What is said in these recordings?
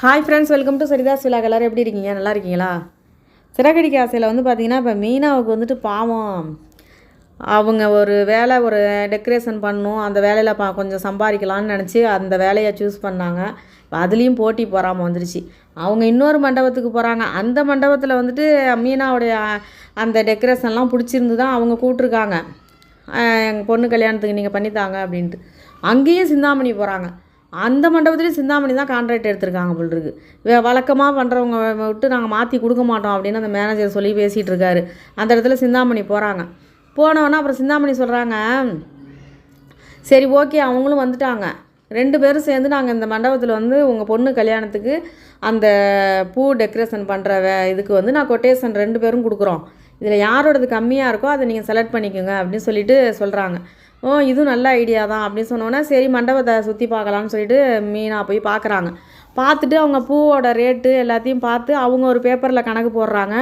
Hi friends welcome to Saritha's விழா எல்லோரும் எப்படி இருக்கீங்க? நல்லா இருக்கீங்களா? சிறகடிக்க ஆசையில் வந்து பார்த்தீங்கன்னா இப்போ மீனாவுக்கு வந்துட்டு பாவம். அவங்க ஒரு வேலை ஒரு டெக்கரேஷன் பண்ணும் அந்த வேலையில் பா கொஞ்சம் சம்பாதிக்கலான்னு நினச்சி அந்த வேலையை சூஸ் பண்ணாங்க. அதுலேயும் போட்டி போகாமல் வந்துருச்சு. அவங்க இன்னொரு மண்டபத்துக்கு போகிறாங்க அந்த மண்டபத்தில் வந்துட்டு மீனாவுடைய அந்த டெக்கரேஷன்லாம் பிடிச்சிருந்து தான் அவங்க கூப்பிட்ருக்காங்க எங்கள் பொண்ணு கல்யாணத்துக்கு நீங்கள் பண்ணித்தாங்க அப்படின்ட்டு. அங்கேயும் சிந்தாமணி போகிறாங்க அந்த மண்டபத்துலேயும் சிந்தாமணி தான் கான்ட்ராக்ட் எடுத்திருக்காங்க போல் இருக்கு. வே வழக்கமாக பண்ணுறவங்க விட்டு நாங்கள் மாற்றி கொடுக்க மாட்டோம் அப்படின்னு அந்த மேனேஜர் சொல்லி பேசிகிட்டு இருக்காரு. அந்த இடத்துல சிந்தாமணி போகிறாங்க போனவொன்னே அப்புறம் சிந்தாமணி சொல்கிறாங்க சரி ஓகே அவங்களும் வந்துட்டாங்க. ரெண்டு பேரும் சேர்ந்து நாங்கள் இந்த மண்டபத்தில் வந்து உங்கள் பொண்ணு கல்யாணத்துக்கு அந்த பூ டெக்கரேஷன் பண்ணுற வே இதுக்கு வந்து நான் கொட்டேஷன் ரெண்டு பேரும் கொடுக்குறோம். இதில் யாரோடது கம்மியாக இருக்கோ அதை நீங்கள் செலக்ட் பண்ணிக்கோங்க அப்படின்னு சொல்லிட்டு சொல்கிறாங்க ஓ இதுவும் நல்ல ஐடியா தான் அப்படின்னு சொன்னோன்னே சரி மண்டபத்தை சுற்றி பார்க்கலான்னு சொல்லிட்டு மீனா போய் பார்க்குறாங்க. பார்த்துட்டு அவங்க பூவோட ரேட்டு எல்லாத்தையும் பார்த்து அவங்க ஒரு பேப்பரில் கணக்கு போடுறாங்க.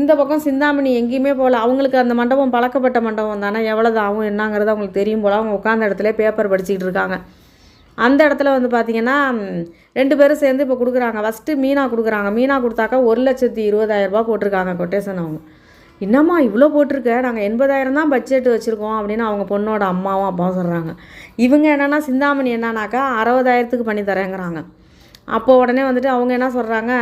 இந்த பக்கம் சிந்தாமணி எங்கேயுமே போகல. அவங்களுக்கு அந்த மண்டபம் பழக்கப்பட்ட மண்டபம் தானே. எவ்வளோது ஆகும் என்னங்கிறது அவங்களுக்கு தெரியும் போல். அவங்க உட்காந்த இடத்துல பேப்பர் படிச்சுக்கிட்டு இருக்காங்க. அந்த இடத்துல வந்து பார்த்திங்கன்னா ரெண்டு பேரும் சேர்ந்து இப்போ கொடுக்குறாங்க. ஃபஸ்ட்டு மீனா கொடுக்குறாங்க. மீனா கொடுத்தாக்கா ஒரு லட்சத்தி இருபதாயிரரூபா போட்டிருக்காங்க கொட்டேஷன் அவங்க. என்னம்மா இவ்வளோ போட்டிருக்க? நாங்கள் எண்பதாயிரம் தான் பட்ஜெட் வச்சுருக்கோம் அப்படின்னு அவங்க பொண்ணோட அம்மாவும் அப்பாவும் சொல்கிறாங்க இவங்க என்னென்னா சிந்தாமணி என்னன்னாக்கா அறுபதாயிரத்துக்கு பண்ணி தரேங்கிறாங்க. அப்போ உடனே வந்துட்டு அவங்க என்ன சொல்கிறாங்க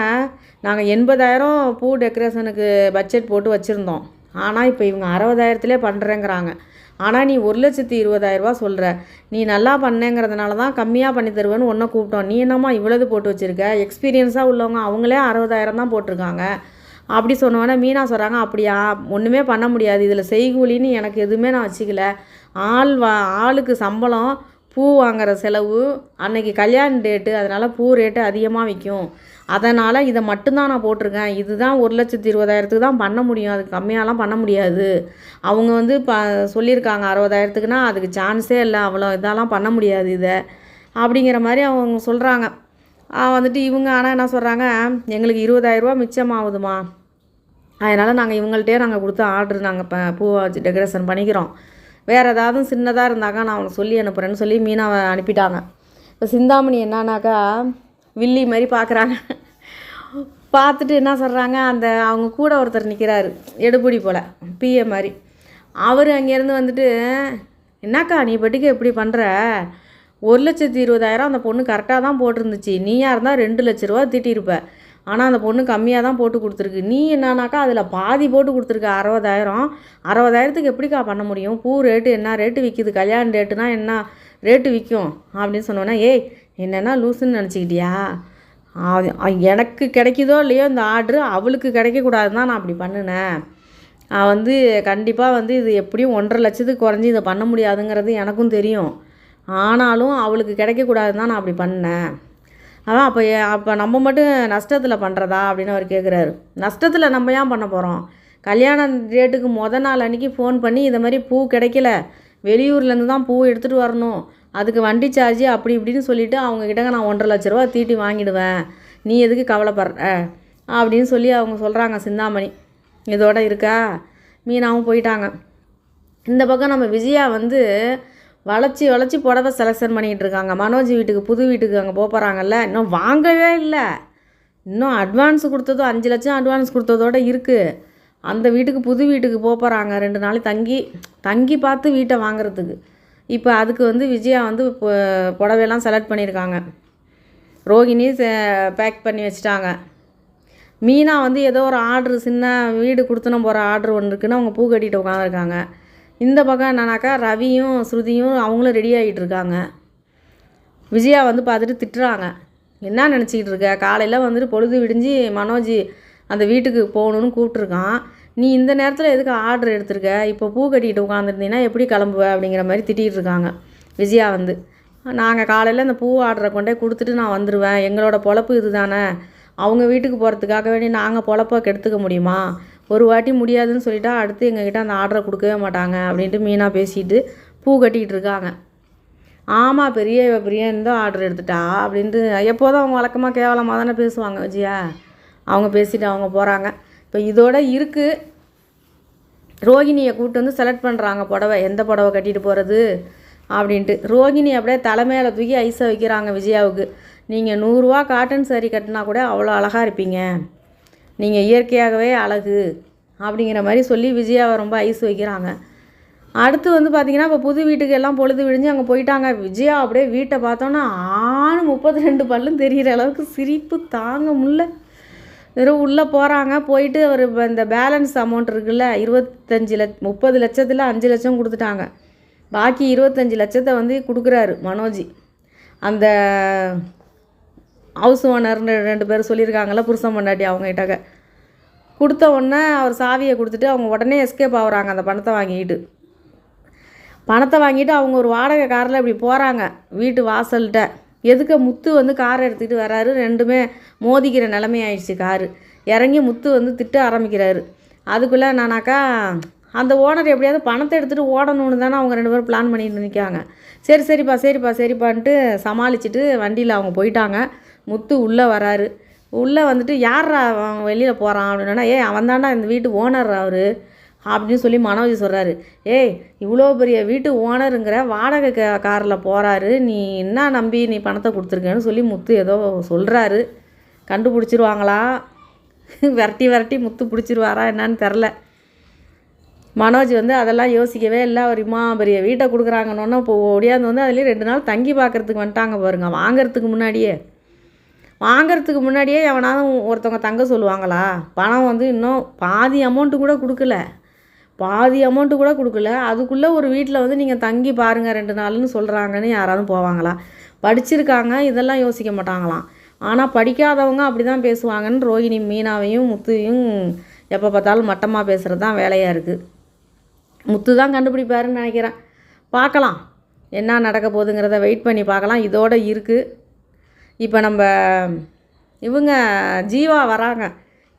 நாங்கள் எண்பதாயிரம் பூ டெக்கரேஷனுக்கு பட்ஜெட் போட்டு வச்சுருந்தோம். ஆனால் இப்போ இவங்க அறுபதாயிரத்துலேயே பண்ணுறேங்கிறாங்க ஆனால் நீ ஒரு லட்சத்தி இருபதாயிரரூபா சொல்கிற நீ நல்லா பண்ணேங்கிறதுனால தான் கம்மியாக பண்ணி தருவேன்னு ஒன்றை கூப்பிட்டோம். நீ என்னம்மா இவ்வளவு போட்டு வச்சுருக்க? எக்ஸ்பீரியன்ஸாக உள்ளவங்க அவங்களே அறுபதாயிரம் தான் போட்டிருக்காங்க. அப்படி சொன்னோன்னே மீனா சொல்கிறாங்க அப்படியா ஒன்றுமே பண்ண முடியாது. இதில் செய்கூலின்னு எனக்கு எதுவுமே நான் வச்சுக்கல. ஆள் வா ஆளுக்கு சம்பளம் பூ வாங்குற செலவு அன்னைக்கு கல்யாண டேட்டு அதனால் பூ ரேட்டு அதிகமாக விற்கும் அதனால் இதை மட்டும்தான் நான் போட்டிருக்கேன். இதுதான் ஒரு லட்சத்தி இருபதாயிரத்துக்கு தான் பண்ண முடியும். அதுக்கு கம்மியாலாம் பண்ண முடியாது. அவங்க வந்து ப சொல்லியிருக்காங்க அறுபதாயிரத்துக்குனா அதுக்கு சான்ஸே இல்லை. அவ்வளோ இதெல்லாம் பண்ண முடியாது இதை. அப்படிங்கிற மாதிரி அவங்க சொல்கிறாங்க வந்துட்டு இவங்க ஆனால் என்ன சொல்கிறாங்க எங்களுக்கு இருபதாயிரரூபா மிச்சமாகுதுமா. அதனால் நாங்கள் இவங்கள்ட்டே நாங்கள் கொடுத்த ஆர்டர் நாங்கள் இப்போ பூவை வச்சு டெக்கரேஷன் பண்ணிக்கிறோம். வேறு ஏதாவது சின்னதாக இருந்தாக்கா நான் அவனுக்கு சொல்லி அனுப்புகிறேன்னு சொல்லி மீனாவை அனுப்பிட்டாங்க. இப்போ சிந்தாமணி என்னன்னாக்கா வில்லி மாதிரி பார்க்குறாங்க பார்த்துட்டு என்ன சொல்கிறாங்க அந்த அவங்க கூட ஒருத்தர் நிற்கிறாரு எடுபுடி போல் பிஏ மாதிரி. அவர் அங்கேருந்து வந்துட்டு என்னக்கா நீ பட்டிக்கு எப்படி பண்ணுற ஒரு லட்சத்தி இருபதாயிரம் அந்த பொண்ணு கரெக்டாக தான் போட்டிருந்துச்சு. நீயாக இருந்தால் ரெண்டு லட்ச ரூபா திட்டிருப்ப. ஆனால் அந்த பொண்ணு கம்மியாக தான் போட்டு கொடுத்துருக்கு. நீ என்னன்னாக்கா அதில் பாதி போட்டு கொடுத்துருக்க அறுபதாயிரம். அறுபதாயிரத்துக்கு எப்படிக்கா பண்ண முடியும்? பூ ரேட்டு என்ன? ரேட்டு விற்கிது கல்யாண ரேட்டுனா என்ன? ரேட்டு விற்கும் அப்படின்னு சொன்னோன்னா ஏய் என்னென்னா லூசுன்னு நினச்சிக்கிட்டியா? எனக்கு கிடைக்குதோ இல்லையோ இந்த ஆர்டரு அவளுக்கு கிடைக்கக்கூடாதுன்னு தான் நான் அப்படி பண்ணினேன். வந்து கண்டிப்பாக வந்து இது எப்படியும் ஒன்றரை லட்சத்துக்கு குறைஞ்சி இதை பண்ண முடியாதுங்கிறது எனக்கும் தெரியும். ஆனாலும் அவளுக்கு கிடைக்கக்கூடாதுன்னு தான் நான் அப்படி பண்ணேன். அதான் அப்போ அப்போ நம்ம மட்டும் நஷ்டத்தில் பண்ணுறதா அப்படின்னு அவர் கேட்குறாரு நஷ்டத்தில் நம்ம ஏன் பண்ண போகிறோம் கல்யாண டேட்டுக்கு மொதல் நாள் அன்றைக்கி ஃபோன் பண்ணி இதை மாதிரி பூ கிடைக்கல. வெளியூர்லேருந்து தான் பூ எடுத்துகிட்டு வரணும். அதுக்கு வண்டி சார்ஜ் அப்படி இப்படின்னு சொல்லிவிட்டு அவங்கக்கிட்ட நான் ஒன்றரை லட்ச ரூபா தீட்டி வாங்கிடுவேன். நீ எதுக்கு கவலைப்படுற? அப்படின்னு சொல்லி அவங்க சொல்கிறாங்க சிந்தாமணி. இதோட இருக்கா? மீனாவும் போயிட்டாங்க. இந்த பக்கம் நம்ம விஜயா வந்து வளைச்சி வளைச்சி புடவை செலெக்ஷன் பண்ணிகிட்டு இருக்காங்க. மனோஜ் வீட்டுக்கு புது வீட்டுக்கு அங்கே போக போகிறாங்கல்ல இன்னும் வாங்கவே இல்லை. இன்னும் அட்வான்ஸ் கொடுத்ததும் அஞ்சு லட்சம் அட்வான்ஸ் கொடுத்ததோட இருக்குது அந்த வீட்டுக்கு புது வீட்டுக்கு போக போகிறாங்க ரெண்டு நாள் தங்கி தங்கி பார்த்து வீட்டை வாங்குறதுக்கு. இப்போ அதுக்கு வந்து விஜயா வந்து புடவையெல்லாம் செலக்ட் பண்ணியிருக்காங்க. ரோகிணி பேக் பண்ணி வச்சுட்டாங்க. மீனா வந்து ஏதோ ஒரு ஆர்டர் சின்ன வீடு கொடுத்துன போகிற ஆர்டர் ஒன்று இருக்குன்னு அவங்க பூ கட்டிட்டு உட்காந்துருக்காங்க இந்த பக்கம் என்னன்னாக்கா ரவியும் ஸ்ருதியும் அவங்களும் ரெடி ஆகிட்டு இருக்காங்க. விஜயா வந்து பார்த்துட்டு திட்டுறாங்க. என்ன நினச்சிக்கிட்டு இருக்க? காலையில் வந்துட்டு பொழுது விடிஞ்சு மனோஜ் அந்த வீட்டுக்கு போகணுன்னு கூப்பிட்ருக்கான் நீ இந்த நேரத்தில் எதுக்கு ஆர்டர் எடுத்திருக்க? இப்போ பூ கட்டிக்கிட்டு உட்காந்துருந்தீங்கன்னா எப்படி கிளம்புவ? அப்படிங்கிற மாதிரி திட்டிகிட்டு இருக்காங்க விஜயா வந்து. நாங்கள் காலையில் இந்த பூ ஆர்டரை கொண்டே கொடுத்துட்டு நான் வந்துடுவேன் எங்களோட பொழப்பு இது தானே அவங்க வீட்டுக்கு போகிறதுக்காக வேண்டி நாங்கள் பொழப்ப கெடுத்துக்க முடியுமா? ஒரு வாட்டி முடியாதுன்னு சொல்லிட்டா அடுத்து எங்ககிட்ட அந்த ஆர்டரை கொடுக்கவே மாட்டாங்க அப்படின்ட்டு மீனா பேசிட்டு பூ கட்டிகிட்டு இருக்காங்க. ஆமாம் பெரிய பெரிய இந்த ஆர்டர் எடுத்துட்டா அப்படின்ட்டு எப்போதும் அவங்க வழக்கமாக கேவலமாக தானே பேசுவாங்க விஜயா? அவங்க பேசிட்டு அவங்க போகிறாங்க இப்போ இதோட இருக்குது ரோகிணியை கூப்பிட்டு வந்து செலக்ட் பண்ணுறாங்க புடவை. எந்த புடவை கட்டிட்டு போகிறது அப்படின்ட்டு. ரோகிணி அப்படியே தலைமையில் தூக்கி ஐஸை வைக்கிறாங்க விஜயாவுக்கு. நீங்கள் நூறுரூவா காட்டன் saree கட்டினா கூட அவ்வளோ அழகாக இருப்பீங்க. நீங்கள் இயற்கையாகவே அழகு அப்படிங்கிற மாதிரி சொல்லி விஜயாவை ரொம்ப ஐஸ் வைக்கிறாங்க. அடுத்து வந்து பார்த்தீங்கன்னா இப்போ புது வீட்டுக்கு எல்லாம் பொழுது விழிஞ்சு அங்கே போயிட்டாங்க. விஜயா அப்படியே வீட்டை பார்த்தோன்னா ஆணு முப்பத்தி ரெண்டு பல்லும் தெரிகிற அளவுக்கு சிரிப்பு தாங்க முடில வெறும் உள்ளே போகிறாங்க போயிட்டு அவர் இப்ப இந்த பேலன்ஸ் அமௌண்ட் இருக்குல்ல இருபத்தஞ்சி லட்ச முப்பது லட்சத்தில் அஞ்சு லட்சம் கொடுத்துட்டாங்க. பாக்கி இருபத்தஞ்சி லட்சத்தை வந்து கொடுக்குறாரு மனோஜ். அந்த ஹவுஸ் ஓனர்னு ரெண்டு பேர் சொல்லியிருக்காங்கல்ல புருஷன் பொண்டாட்டி அவங்ககிட்ட கொடுத்த உடனே அவர் சாவியை கொடுத்துட்டு அவங்க உடனே எஸ்கேப் ஆகுறாங்க அந்த பணத்தை வாங்கிட்டு பணத்தை வாங்கிட்டு அவங்க ஒரு வாடகை காரில் இப்படி போகிறாங்க வீட்டு வாசல்கிட்ட. எதுக்க முத்து வந்து காரை எடுத்துக்கிட்டு வராரு ரெண்டுமே மோதிக்கிற நிலைமையாயிடுச்சு காரு இறங்கி முத்து வந்து திட்ட ஆரம்பிக்கிறாரு. அதுக்குள்ளே நானாக்கா அந்த ஓனர் எப்படியாவது பணத்தை எடுத்துகிட்டு ஓடணும்னு தானே அவங்க ரெண்டு பேரும் பிளான் பண்ணிட்டு நிற்காங்க சரி சரிப்பா சரிப்பா சரிப்பான்ட்டு சமாளிச்சுட்டு வண்டியில் அவங்க போயிட்டாங்க. முத்து உள்ளே வராரு. உள்ளே வந்துட்டு யார்ரா அவன் வெளியில் போகிறான் அப்படின்னா ஏய் அவன் தான்டா இந்த வீட்டு ஓனர் அவர். அப்படின்னு சொல்லி மனோஜ் சொல்கிறாரு ஏய் இவ்வளோ பெரிய வீட்டு ஓனருங்கிற வாடகை க காரில் போகிறாரு நீ என்ன நம்பி நீ பணத்தை கொடுத்துருக்கேன்னு சொல்லி முத்து ஏதோ சொல்கிறாரு கண்டுபிடிச்சிருவாங்களா? விரட்டி விரட்டி முத்து பிடிச்சிருவாரா என்னன்னு தெரில. மனோஜ் வந்து அதெல்லாம் யோசிக்கவே இல்லை. அவர் இம்மா பெரிய வீட்டை கொடுக்குறாங்கன்னொன்னே இப்போ ஒடியாந்து வந்து அதுலேயும் ரெண்டு நாள் தங்கி பார்க்குறதுக்கு வந்துட்டாங்க பாருங்க. வாங்குறதுக்கு முன்னாடியே. வாங்குறதுக்கு முன்னாடியே எவனாவது ஒருத்தவங்க தங்க சொல்லுவாங்களா? பணம் வந்து இன்னும் பாதி அமௌண்ட்டு கூட கொடுக்கல. பாதி அமௌண்ட்டு கூட கொடுக்கல. அதுக்குள்ளே ஒரு வீட்டில் வந்து நீங்கள் தங்கி பாருங்கள் ரெண்டு நாள்னு சொல்கிறாங்கன்னு யாராவது போவாங்களா? படிச்சிருக்காங்க இதெல்லாம் யோசிக்க மாட்டாங்களாம். ஆனால் படிக்காதவங்க அப்படி தான் பேசுவாங்கன்னு ரோகிணி மீனாவையும் முத்துவையும் எப்போ பார்த்தாலும் மட்டமாக பேசுகிறது தான் வேலையாக இருக்குது முத்து தான் கண்டுபிடிப்பாருன்னு நினைக்கிறேன். பார்க்கலாம். என்ன நடக்க போகுதுங்கிறத வெயிட் பண்ணி பார்க்கலாம். இதோட இருக்குது இப்போ நம்ம இவங்க ஜீவா வராங்க.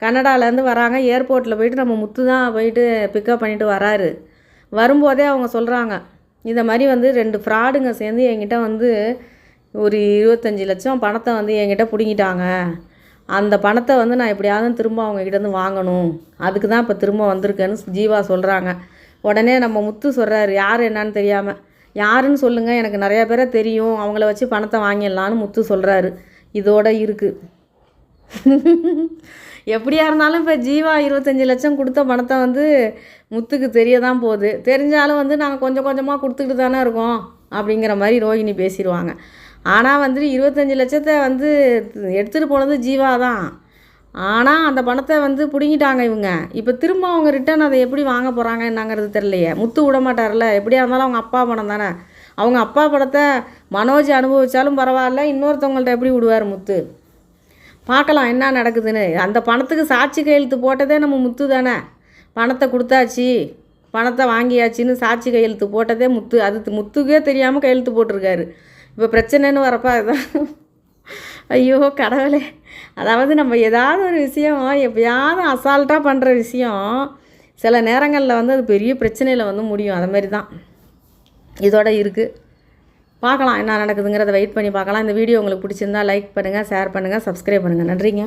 கனடாலேருந்து வராங்க. ஏர்போர்ட்டில் போயிட்டு நம்ம முத்து தான் போயிட்டு பிக்கப் பண்ணிட்டு வராரு. வரும்போதே அவங்க சொல்கிறாங்க இந்த மாதிரி வந்து ரெண்டு ஃப்ராடுங்க சேர்ந்து என்கிட்ட வந்து ஒரு இருபத்தஞ்சி லட்சம் பணத்தை வந்து என்கிட்ட பிடுங்கிட்டாங்க. அந்த பணத்தை வந்து நான் எப்படியாவது திரும்ப அவங்கக்கிட்டேருந்து வாங்கணும். அதுக்கு தான் இப்போ திரும்ப வந்திருக்கேன்னு ஜீவா சொல்கிறாங்க உடனே நம்ம முத்து சொல்கிறாரு யார் என்னன்னு தெரியாமல் யாருன்னு சொல்லுங்கள் எனக்கு நிறையா பேரை தெரியும். அவங்கள வச்சு பணத்தை வாங்கிடலான்னு முத்து சொல்கிறாரு இதோட இருக்குது எப்படியா இருந்தாலும் இப்போ ஜீவா இருபத்தஞ்சி லட்சம் கொடுத்த பணத்தை வந்து முத்துக்கு தெரிய தான் போகுது. தெரிஞ்சாலும் வந்து நாங்கள் கொஞ்சம் கொஞ்சமாக கொடுத்துக்கிட்டு தானே இருக்கோம் அப்படிங்கிற மாதிரி ரோஹிணி பேசிடுவாங்க. ஆனால் வந்து இருபத்தஞ்சி லட்சத்தை வந்து எடுத்துகிட்டு போனது ஜீவா தான். ஆனால் அந்த பணத்தை வந்து பிடுங்கிட்டாங்க இவங்க. இப்போ திரும்ப அவங்க ரிட்டர்ன் அதை எப்படி வாங்க போகிறாங்க என்னங்கிறது தெரியலையே. முத்து விட மாட்டார்ல எப்படியா இருந்தாலும் அவங்க அப்பா பணம் தானே. அவங்க அப்பா பணத்தை மனோஜ் அனுபவித்தாலும் பரவாயில்ல இன்னொருத்தவங்கள்ட்ட எப்படி விடுவார் முத்து? பார்க்கலாம் என்ன நடக்குதுன்னு. அந்த பணத்துக்கு சாட்சி கையெழுத்து போட்டதே நம்ம முத்து தானே. பணத்தை கொடுத்தாச்சு பணத்தை வாங்கியாச்சின்னு சாட்சி கையெழுத்து போட்டதே முத்து. அது முத்துக்கே தெரியாமல் கையெழுத்து போட்டிருக்காரு. இப்போ பிரச்சனைன்னு வரப்போ அதுதான் ஐயோ கடவுளே. அதாவது நம்ம ஏதாவது ஒரு விஷயம் எப்பயாவது அசால்ட்டாக பண்ணுற விஷயம் சில நேரங்களில் வந்து அது பெரிய பிரச்சனையில் வந்து முடியும். அது மாதிரி தான். இதோட இருக்குது பார்க்கலாம் என்ன நடக்குதுங்கிறத வெயிட் பண்ணி பார்க்கலாம். இந்த வீடியோ உங்களுக்கு பிடிச்சிருந்தா லைக் பண்ணுங்கள் ஷேர் பண்ணுங்கள் சப்ஸ்கிரைப் பண்ணுங்கள் நன்றிங்க.